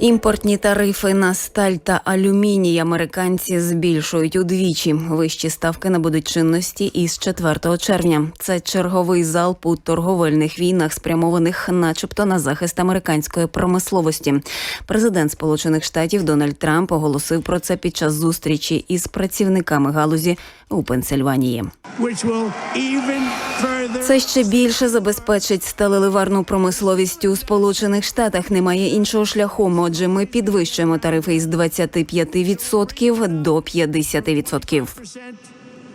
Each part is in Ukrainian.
Імпортні тарифи на сталь та алюміній американці збільшують удвічі. Вищі ставки набудуть чинності із 4 червня. Це черговий залп у торговельних війнах, спрямованих, начебто, на захист американської промисловості. Президент Сполучених Штатів Дональд Трамп оголосив про це під час зустрічі із працівниками галузі у Пенсильванії. Це ще більше забезпечить сталеливарну промисловість у Сполучених Штатах. Немає іншого шляху. Отже, ми підвищуємо тарифи із 25% до 50%.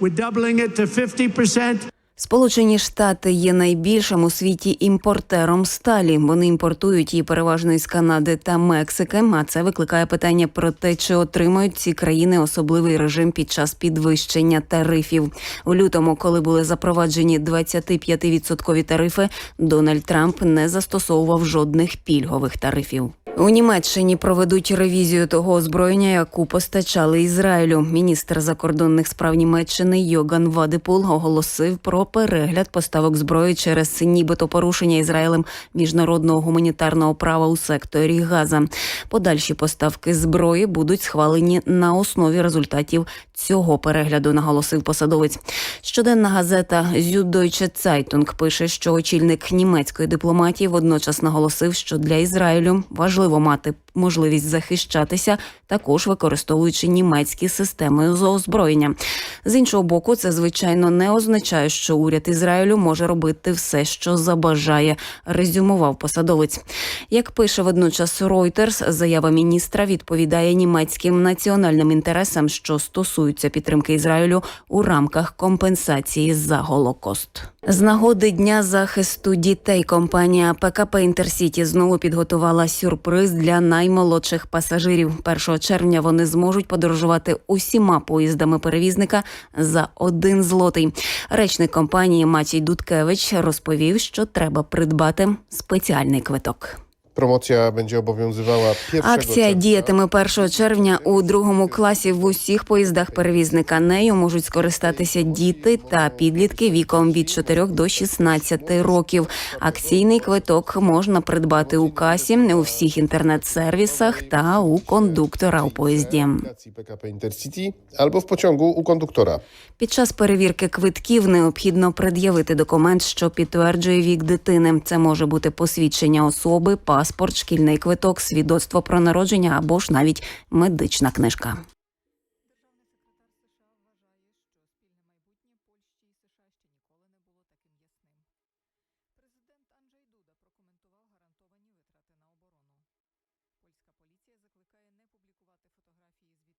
We're doubling it to 50%. Сполучені Штати є найбільшим у світі імпортером сталі. Вони імпортують її переважно із Канади та Мексики. А це викликає питання про те, чи отримають ці країни особливий режим під час підвищення тарифів. У лютому, коли були запроваджені 25% тарифи, Дональд Трамп не застосовував жодних пільгових тарифів. У Німеччині проведуть ревізію того озброєння, яку постачали Ізраїлю. Міністр закордонних справ Німеччини Йоган Вадипул оголосив про перегляд поставок зброї через нібито порушення Ізраїлем міжнародного гуманітарного права у секторі Газа. Подальші поставки зброї будуть схвалені на основі результатів цього перегляду, наголосив посадовець. Щоденна газета Süddeutsche Zeitung пише, що очільник німецької дипломатії водночас наголосив, що для Ізраїлю важливо мати можливість захищатися, також використовуючи німецькі системи з озброєння. З іншого боку, це звичайно не означає, що уряд Ізраїлю може робити все, що забажає. Резюмував посадовець. Як пише водночас Reuters, заява міністра відповідає німецьким національним інтересам, що стосуються підтримки Ізраїлю у рамках компенсації за голокост. З нагоди дня захисту дітей компанія ПКП Інтерсіті знову підготувала сюрприз для наймолодших пасажирів. 1 червня вони зможуть подорожувати усіма поїздами перевізника за один злотий. Речник компанії Матій Дудкевич розповів, що треба придбати спеціальний квиток. Będzie obowiązywała 1 Акція діятиме 1 червня у другому класі в усіх поїздах перевізника. Нею можуть скористатися діти та підлітки віком від 4 до 16 років. Акційний квиток можна придбати у касі у всіх інтернет-сервісах та у кондуктора у поїзді. Intercity albo w pociągu u. Під час перевірки квитків необхідно пред'явити документ, що підтверджує вік дитини. Це може бути посвідчення особи, паспорт, паспорт, шкільний квиток, свідоцтво про народження або ж навіть медична книжка. Польська поліція закликає не публікувати фотографії з